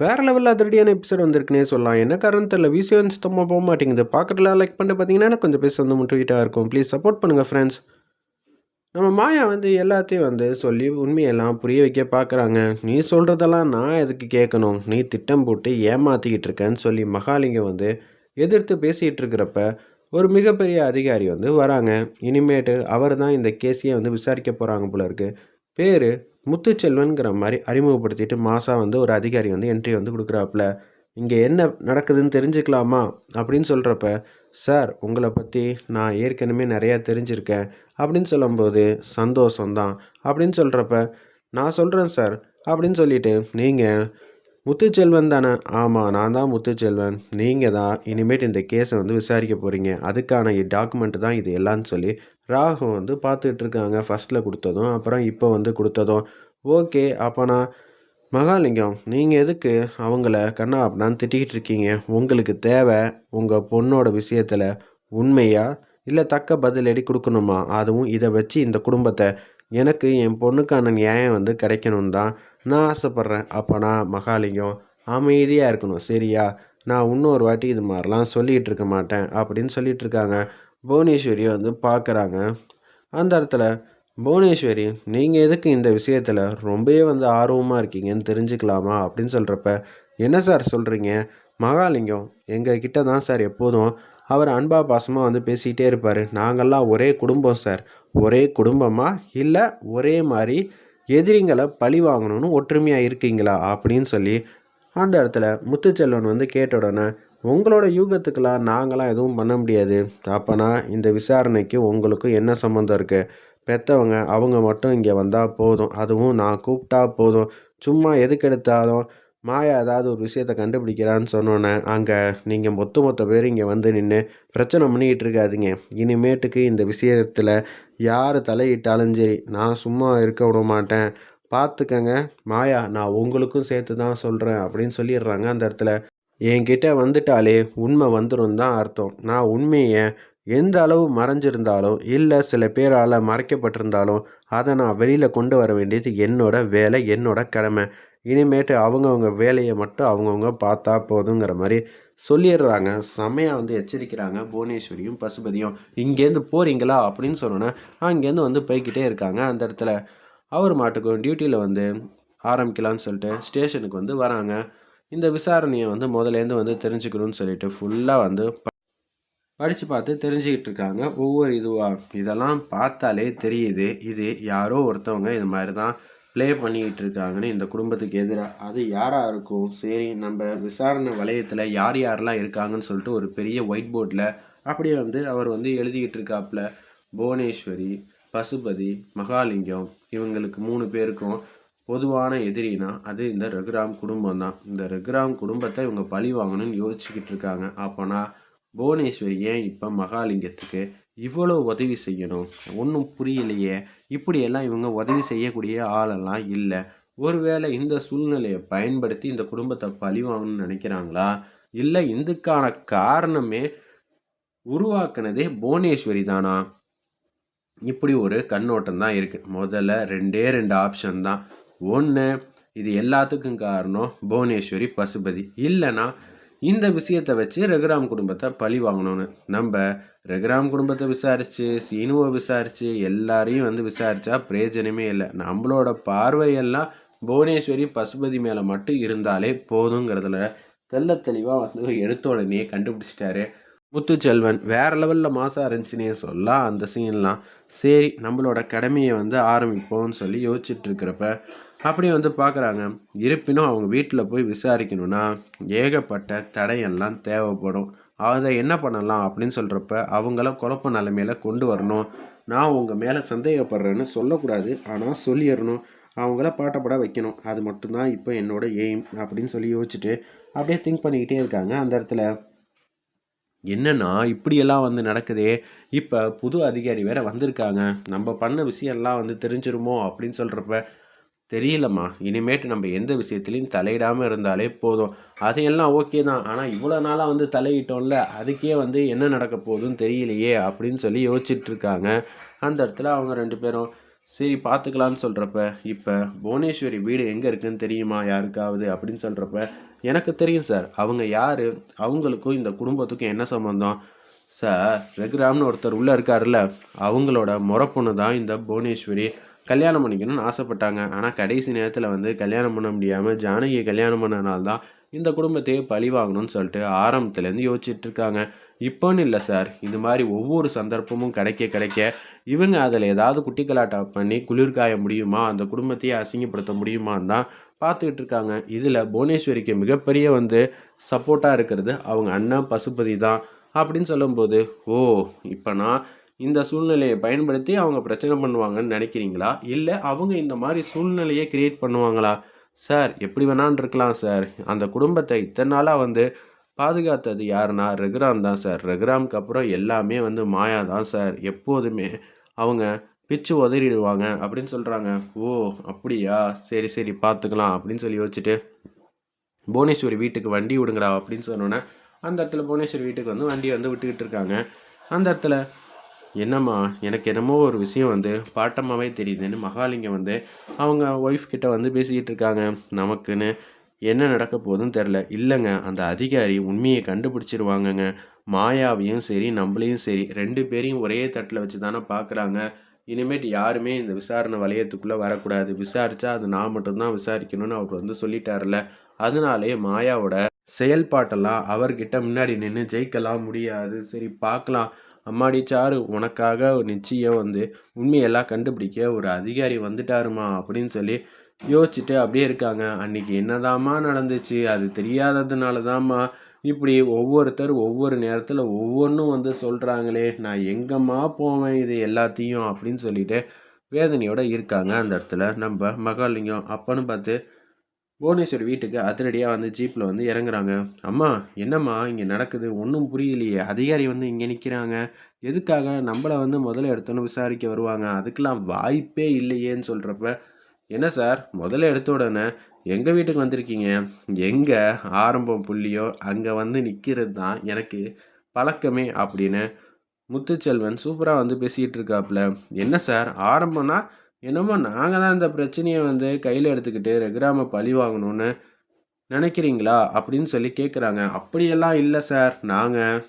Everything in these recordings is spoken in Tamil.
வேறு லெவலில் அதிரடியான எபிசோட் வந்திருக்குனே சொல்லலாம். என்ன காரணம் தெரியல. விசியன் சுத்தமாக போக மாட்டேங்குது. பார்க்குறதுல லைக் பண்ணிட்டு பார்த்தீங்கன்னா எனக்கு கொஞ்சம் பேச வந்து முட்டுக்கிட்டாக இருக்கும். ப்ளீஸ் சப்போர்ட் பண்ணுங்கள் ஃப்ரெண்ட்ஸ் நம்ம மாயா வந்து எல்லாத்தையும் வந்து சொல்லி உண்மையெல்லாம் புரிய வைக்க பார்க்குறாங்க. நீ சொல்கிறதெல்லாம் நான் எதுக்கு கேட்கணும்? நீ திட்டம் போட்டு ஏமாற்றிக்கிட்டு இருக்கேன்னு சொல்லி மகாலிங்கம் வந்து எதிர்த்து பேசிகிட்டு இருக்கிறப்ப ஒரு மிகப்பெரிய அதிகாரி வந்து வராங்க. இனிமேட்டு அவர் தான் இந்த கேஸையே வந்து விசாரிக்க போகிறாங்க போல இருக்குது பேர் முத்துச்செல்வன்கிற மாதிரி அறிமுகப்படுத்திட்டு மாதம் வந்து ஒரு அதிகாரி வந்து என்ட்ரி வந்து கொடுக்குறாப்புல. இங்கே என்ன நடக்குதுன்னு தெரிஞ்சுக்கலாமா? அப்படின்னு சொல்கிறப்ப சார் உங்களை பற்றி நான் ஏற்கனவே நிறையா தெரிஞ்சிருக்கேன். அப்படின்னு சொல்லும்போது சந்தோஷம்தான். அப்படின்னு சொல்கிறப்ப நான் சொல்கிறேன் சார். அப்படின்னு சொல்லிட்டு நீங்கள் முத்துச்செல்வன் தானே? ஆமாம் நான் தான் முத்துச்செல்வன். நீங்கள் தான் இனிமேட்டு இந்த கேஸை வந்து விசாரிக்க போகிறீங்க அதுக்கான டாக்குமெண்ட் தான் இது எல்லாம்னு சொல்லி ராகு வந்து பார்த்துட்ருக்காங்க ஃபஸ்ட்டில் கொடுத்ததும் அப்புறம் இப்போ வந்து கொடுத்ததும் ஓகே அப்போ நான் மகாலிங்கம் நீங்கள் எதுக்கு அவங்கள கண்ணா அப்படின்னு திட்டிக்கிட்டு இருக்கீங்க? உங்களுக்கு தேவை உங்கள் பொண்ணோட விஷயத்தில் உண்மையா? இல்லை தக்க பதிலடி கொடுக்கணுமா? அதுவும் இதை வச்சு இந்த குடும்பத்தை. எனக்கு என் பொண்ணுக்கான நியாயம் வந்து கிடைக்கணும் தான் நான் ஆசைப்பட்றேன். அப்போனா மகாலிங்கம் அமைதியாக இருக்கணும் சரியா? நான் இன்னொரு வாட்டி இது மாதிரிலாம் சொல்லிகிட்டு இருக்க மாட்டேன். அப்படின்னு சொல்லிகிட்டு இருக்காங்க. புவனேஸ்வரியை வந்து பார்க்குறாங்க அந்த இடத்துல புவனேஸ்வரி நீங்கள் எதுக்கு இந்த விஷயத்தில் ரொம்பவே வந்து ஆர்வமாக இருக்கீங்கன்னு தெரிஞ்சுக்கலாமா அப்படின்னு சொல்கிறப்ப என்ன சார் சொல்கிறீங்க மகாலிங்கம் எங்கள் கிட்ட தான் சார் எப்போதும். அவர் அன்பா பாசமாக வந்து பேசிக்கிட்டே இருப்பார். நாங்கள்லாம் ஒரே குடும்பம் சார். ஒரே குடும்பமாக இல்லை ஒரே மாதிரி எதிரிங்களை பழி வாங்கணும்னு ஒற்றுமையாக இருக்கீங்களா? அப்படின்னு சொல்லி அந்த இடத்துல முத்துச்செல்வன் வந்து கேட்ட உடனே உங்களோட யூகத்துக்கெல்லாம் நாங்களாம் எதுவும் பண்ண முடியாது. அப்போனா இந்த விசாரணைக்கு உங்களுக்கும் என்ன சம்மந்தம் இருக்குது பெற்றவங்க அவங்க மட்டும் இங்கே வந்தால் போதும். அதுவும் நான் கூப்பிட்டா போதும். சும்மா எதுக்கு எடுத்தாலும் மாயா ஏதாவது ஒரு விஷயத்த கண்டுபிடிக்கிறான்னு சொன்னோன்னே அங்கே நீங்கள் மொத்த மொத்த பேர் இங்கே வந்து நின்று பிரச்சனை பண்ணிக்கிட்டு இருக்காதீங்க. இனிமேட்டுக்கு இந்த விஷயத்தில் யார் தலையிட்டாலும் சரி நான் சும்மா இருக்க விட மாட்டேன். பார்த்துக்கங்க மாயா நான் உங்களுக்கும் சேர்த்து தான் சொல்கிறேன் அப்படின்னு சொல்லிடுறாங்க அந்த இடத்துல. என்கிட்ட வந்துட்டாலே உண்மை வந்துடும் தான் அர்த்தம். நான் உண்மையை எந்த அளவு மறைஞ்சிருந்தாலும் இல்லை சில பேரால் மறைக்கப்பட்டிருந்தாலும் அதை நான் வெளியில் கொண்டு வர வேண்டியது என்னோட வேலை என்னோட கடமை. இனிமேட்டு அவங்கவுங்க வேலையை மட்டும் அவங்கவுங்க பார்த்தா போதுங்கிற மாதிரி சொல்லிடுறாங்க. செம்மையாக வந்து எச்சரிக்கிறாங்க. புவனேஸ்வரியும் பசுபதியும். இங்கேருந்து போகிறீங்களா அப்படின்னு சொன்னோன்னே அங்கேருந்து வந்து போய்கிட்டே இருக்காங்க. அந்த இடத்துல அவர் மாட்டுக்கும் டியூட்டியில் வந்து ஆரம்பிக்கலான்னு சொல்லிட்டு ஸ்டேஷனுக்கு வந்து வராங்க. இந்த விசாரணையை வந்து முதலேருந்து வந்து தெரிஞ்சுக்கணும்னு சொல்லிட்டு ஃபுல்லாக வந்து படித்து பார்த்து தெரிஞ்சுக்கிட்டு இருக்காங்க ஒவ்வொரு இதுவாக இதெல்லாம் பார்த்தாலே தெரியுது. இது யாரோ ஒருத்தவங்க இது மாதிரி தான் ப்ளே பண்ணிக்கிட்டு இருக்காங்கன்னு இந்த குடும்பத்துக்கு எதிராக அது யாராக இருக்கும்? சரி நம்ம விசாரணை வளையத்தில் யார் யாரெல்லாம் இருக்காங்கன்னு சொல்லிட்டு ஒரு பெரிய ஒயிட் போர்டில் அப்படியே வந்து அவர் வந்து எழுதிக்கிட்டு இருக்காப்புல புவனேஸ்வரி பசுபதி மகாலிங்கம் இவங்களுக்கு மூணு பேருக்கும் பொதுவான எதிரினா அது இந்த ரகுராம் குடும்பம் தான் இந்த ரகுராம் குடும்பத்தை இவங்க பழி வாங்கணும்னு யோசிச்சுக்கிட்டு இருக்காங்க அப்போனா புவனேஸ்வரி ஏன் இப்போ மகாலிங்கத்துக்கு இவ்வளோ உதவி செய்யணும்? ஒன்றும் புரியலையே. இப்படியெல்லாம் இவங்க உதவி செய்யக்கூடிய ஆளெல்லாம் இல்லை. ஒருவேளை இந்த சூழ்நிலையை பயன்படுத்தி இந்த குடும்பத்தை பழிவாங்கன்னு நினைக்கிறாங்களா? இல்லை இதுக்கான காரணமே உருவாக்குனதே புவனேஸ்வரி தானா? இப்படி ஒரு கண்ணோட்டம் தான் இருக்குது முதல்ல ரெண்டே ரெண்டு ஆப்ஷன் தான். ஒன்று இது எல்லாத்துக்கும் காரணம் புவனேஸ்வரி பசுபதி. இல்லைன்னா இந்த விஷயத்தை வச்சு ரகுராம் குடும்பத்தை பழி வாங்கணும்னு. நம்ம ரகுராம் குடும்பத்தை விசாரித்து சீனுவை விசாரித்து எல்லாரையும் வந்து விசாரித்தா பிரயோஜனமே இல்லை. நம்மளோட பார்வையெல்லாம் புவனேஸ்வரி பசுபதி மேலே மட்டும் இருந்தாலே போதுங்கிறதுல தெல்ல தெளிவாக வந்து எடுத்த உடனே கண்டுபிடிச்சிட்டாரு முத்துச்செல்வன். வேறு லெவலில் மாதம் இருந்துச்சுன்னே சொல்லலாம் அந்த சீன்லாம் சரி நம்மளோட கடமையை வந்து ஆரம்பிப்போம்னு சொல்லி யோசிச்சுட்டு இருக்கிறப்ப அப்படி வந்து பார்க்குறாங்க. இருப்பினும் அவங்க வீட்டில் போய் விசாரிக்கணும்னா ஏகப்பட்ட தடையெல்லாம் தேவைப்படும். அதை என்ன பண்ணலாம் அப்படின்னு சொல்கிறப்ப அவங்கள குழப்ப நிலைமையில கொண்டு வரணும். நான் உங்கள் மேலே சந்தேகப்படுறேன்னு சொல்லக்கூடாது. ஆனால் சொல்லிடணும். அவங்கள பாட்டப்பட வைக்கணும். அது மட்டும்தான் இப்போ என்னோட எய்ம் அப்படின்னு சொல்லி யோசிச்சுட்டு அப்படியே திங்க் பண்ணிக்கிட்டே இருக்காங்க. அந்த இடத்துல என்னன்னா இப்படியெல்லாம் வந்து நடக்குதே. இப்போ புது அதிகாரி வேற வந்திருக்காங்க. நம்ம பண்ண விஷயம்லாம் வந்து தெரிஞ்சிருமோ அப்படின்னு சொல்கிறப்ப தெரியலம்மா. இனிமேட்டு நம்ம எந்த விஷயத்துலையும் தலையிடாமல் இருந்தாலே போதும். அதையெல்லாம் ஓகே தான். ஆனால் இவ்வளோ நாளாக வந்து தலையிட்டோம்ல அதுக்கே வந்து என்ன நடக்க போகுதுன்னு தெரியலையே அப்படின்னு சொல்லி யோசிச்சுட்ருக்காங்க அந்த இடத்துல அவங்க ரெண்டு பேரும் சரி பார்த்துக்கலான்னு சொல்கிறப்ப இப்போ புவனேஸ்வரி வீடு எங்கே இருக்குன்னு தெரியுமா? யாருக்காவது? அப்படின்னு சொல்கிறப்ப எனக்கு தெரியும் சார் அவங்க யார்? அவங்களுக்கும் இந்த குடும்பத்துக்கும் என்ன சம்மந்தம் சார் ரகுராம்னு ஒருத்தர் உள்ளே இருக்காருல்ல அவங்களோட முறை பொண்ணு தான் இந்த புவனேஸ்வரி. கல்யாணம் பண்ணிக்கணும்னு ஆசைப்பட்டாங்க. ஆனால் கடைசி நேரத்தில் வந்து கல்யாணம் பண்ண முடியாமல் ஜானகியை கல்யாணம் பண்ணனால தான் இந்த குடும்பத்தையே பழி வாங்கணும்னு சொல்லிட்டு ஆரம்பத்துலேருந்து யோசிச்சுட்டு இருக்காங்க. இப்போன்னு இல்லை சார். இது மாதிரி ஒவ்வொரு சந்தர்ப்பமும் கிடைக்க கிடைக்க இவங்க அதில் ஏதாவது குட்டிக்கலாட்டா பண்ணி குளிர்காய முடியுமா? அந்த குடும்பத்தையே அசிங்கப்படுத்த முடியுமான்னு தான் பார்த்துக்கிட்டு இருக்காங்க. இதில் புவனேஸ்வரிக்கு மிகப்பெரிய வந்து சப்போர்ட்டாக இருக்கிறது அவங்க அண்ணன் பசுபதி தான். அப்படின்னு சொல்லும்போது ஓ இப்போ நான் இந்த சூழ்நிலையை பயன்படுத்தி அவங்க பிரச்சனை பண்ணுவாங்கன்னு நினைக்கிறீங்களா? இல்லை அவங்க இந்த மாதிரி சூழ்நிலையை கிரியேட் பண்ணுவாங்களா? சார் எப்படி வேணான் இருக்கலாம் சார். அந்த குடும்பத்தை இத்தனை நாளாக வந்து பாதுகாத்தது யாருன்னா ரகுராம் தான் சார். ரகுராமுக்கு அப்புறம் எல்லாமே வந்து மாயா தான் சார். எப்போதுமே அவங்க பிச்சு உதறிடுவாங்க அப்படின்னு சொல்கிறாங்க ஓ அப்படியா? சரி சரி பார்த்துக்கலாம் அப்படின்னு சொல்லி யோசிச்சுட்டு புவனேஸ்வரி வீட்டுக்கு வண்டி விடுங்கடா அப்படின்னு சொன்னோன்னே அந்த இடத்துல புவனேஸ்வரி வீட்டுக்கு வந்து வண்டியை வந்து விட்டுக்கிட்டு இருக்காங்க. அந்த இடத்துல என்னம்மா எனக்கு என்னமோ ஒரு விஷயம் வந்து பாட்டமாகவே தெரியுதுன்னு மகாலிங்கம் வந்து அவங்க ஒய்ஃப் கிட்ட வந்து பேசிக்கிட்டு இருக்காங்க. நமக்குன்னு என்ன நடக்க போகுதுன்னு தெரில இல்லைங்க அந்த அதிகாரி உண்மையை கண்டுபிடிச்சிருவாங்கங்க. மாயாவையும் சரி நம்மளையும் சரி ரெண்டு பேரையும் ஒரே தட்டில் வச்சு தானே பார்க்குறாங்க இனிமேட்டு யாருமே இந்த விசாரணை வளையத்துக்குள்ளே வரக்கூடாது. விசாரித்தா அது நான் மட்டும்தான் விசாரிக்கணும்னு அவர் வந்து சொல்லிட்டார்ல அதனாலே மாயாவோட செயல்பாட்டெல்லாம் அவர்கிட்ட முன்னாடி நின்று ஜெயிக்கலாம் முடியாது. சரி பார்க்கலாம் அம்மாடி சாரு உனக்காக நிச்சயம் வந்து உண்மையெல்லாம் கண்டுபிடிக்க ஒரு அதிகாரி வந்துட்டாருமா அப்படின்னு சொல்லி யோசிச்சுட்டு அப்படியே இருக்காங்க. அன்னைக்கு என்னதாம்மா நடந்துச்சு? அது தெரியாததுனால தாம்மா இப்படி ஒவ்வொருத்தர் ஒவ்வொரு நேரத்தில் ஒவ்வொன்றும் வந்து சொல்கிறாங்களே நான் எங்கம்மா போவேன் இது எல்லாத்தையும் அப்படின்னு சொல்லிட்டு வேதனையோடு இருக்காங்க அந்த இடத்துல. நம்ம மகாலிங்கம் அப்பன்னு பார்த்து புவனேஸ்வர் வீட்டுக்கு அதிரடியாக வந்து ஜீப்பில் வந்து இறங்குறாங்க. அம்மா என்னம்மா இங்கே நடக்குது? ஒன்றும் புரியலையே. அதிகாரி வந்து இங்கே நிற்கிறாங்க எதுக்காக நம்மளை வந்து முதல்ல எடுத்தோன்னு விசாரிக்க வருவாங்க. அதுக்கெலாம் வாய்ப்பே இல்லையேன்னு சொல்கிறப்ப என்ன சார்? முதல்ல எடுத்த உடனே எங்கள் வீட்டுக்கு வந்திருக்கீங்க? எங்கே ஆரம்பம் புள்ளியோ? அங்கே வந்து நிற்கிறது தான் எனக்கு பழக்கமே அப்படின்னு முத்துச்செல்வன் சூப்பராக வந்து பேசிகிட்டு இருக்காப்புல என்ன சார்? ஆரம்பம்னா என்னமோ நாங்கள் தான் இந்த பிரச்சனையை வந்து கையில் எடுத்துக்கிட்டு ரெகுராம பழி வாங்கணும்னு நினைக்கிறீங்களா அப்படின்னு சொல்லி கேட்குறாங்க அப்படியெல்லாம் இல்லை சார். நாங்கள்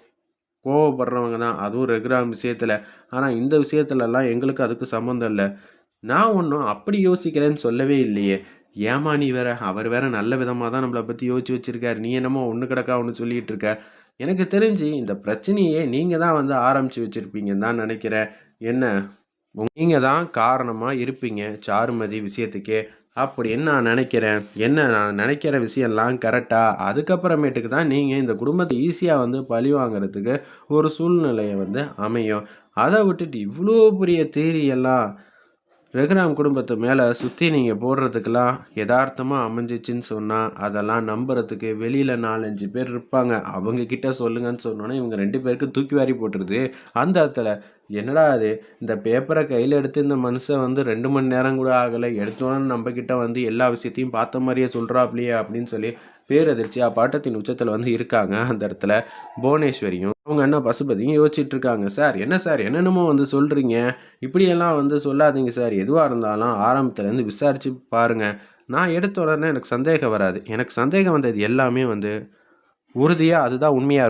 கோவப்படுறவங்க தான். அதுவும் ரெகுராம் விஷயத்தில். ஆனால் இந்த விஷயத்துலலாம் எங்களுக்கு அதுக்கு சம்மந்தம் இல்லை. நான் ஒன்றும் அப்படி யோசிக்கிறேன்னு சொல்லவே இல்லையே. ஏமா நீ வேற? அவர் வேற நல்ல விதமாக தான் நம்மளை பற்றி யோசிச்சு வச்சிருக்காரு. நீ என்னமோ ஒன்று கிடக்கா ஒன்று சொல்லிகிட்டு இருக்க. எனக்கு தெரிஞ்சு இந்த பிரச்சனையே நீங்கள் தான் வந்து ஆரம்பித்து வச்சுருப்பீங்கன்னு தான் நினைக்கிறேன். என்ன? நீங்கள் தான் காரணமாக இருப்பீங்க. சாருமதி விஷயத்துக்கே. அப்படின்னு நான் நினைக்கிறேன்? என்ன நான் நினைக்கிற விஷயம்லாம் கரெக்டாக அதுக்கப்புறமேட்டுக்கு தான் நீங்கள் இந்த குடும்பத்தை ஈஸியாக வந்து பழி வாங்குறதுக்கு ஒரு சூழ்நிலையை வந்து அமையும். அதை விட்டுட்டு இவ்வளோ பெரிய தேரியெல்லாம் ரகுராம் குடும்பத்து மேலே சுற்றி நீங்கள் போடுறதுக்கெல்லாம் யதார்த்தமாக அமைஞ்சிச்சின்னு சொன்னால் அதெல்லாம் நம்புறதுக்கு வெளியில் நாலஞ்சு பேர் இருப்பாங்க. அவங்க கிட்ட சொல்லுங்கன்னு சொன்னோன்னே இவங்க ரெண்டு பேருக்கு தூக்கி வாரி போட்டுருது. அந்த இடத்துல என்னடா அது இந்த பேப்பரை கையில் எடுத்து இந்த மனுஷன் வந்து ரெண்டு மணி நேரம் கூட ஆகலை. எடுத்தோன்னு நம்ம வந்து எல்லா விஷயத்தையும் பார்த்த மாதிரியே சொல்கிறாப்லையே அப்படின்னு சொல்லி பேரதிர்ச்சி பாட்டத்தின் உச்சத்தில் வந்து இருக்காங்க அந்த இடத்துல புவனேஸ்வரியும். அவங்க அண்ணா பசுபதியும் யோசிச்சுட்டு இருக்காங்க. சார் என்ன சார்? என்னென்னமோ வந்து சொல்கிறீங்க இப்படியெல்லாம் வந்து சொல்லாதீங்க சார். எதுவாக இருந்தாலும் ஆரம்பத்துலேருந்து விசாரித்து பாருங்கள் நான் எடுத்த உடனே எனக்கு சந்தேகம் வராது. எனக்கு சந்தேகம் வந்தது எல்லாமே வந்து உறுதியாக அதுதான் உண்மையாக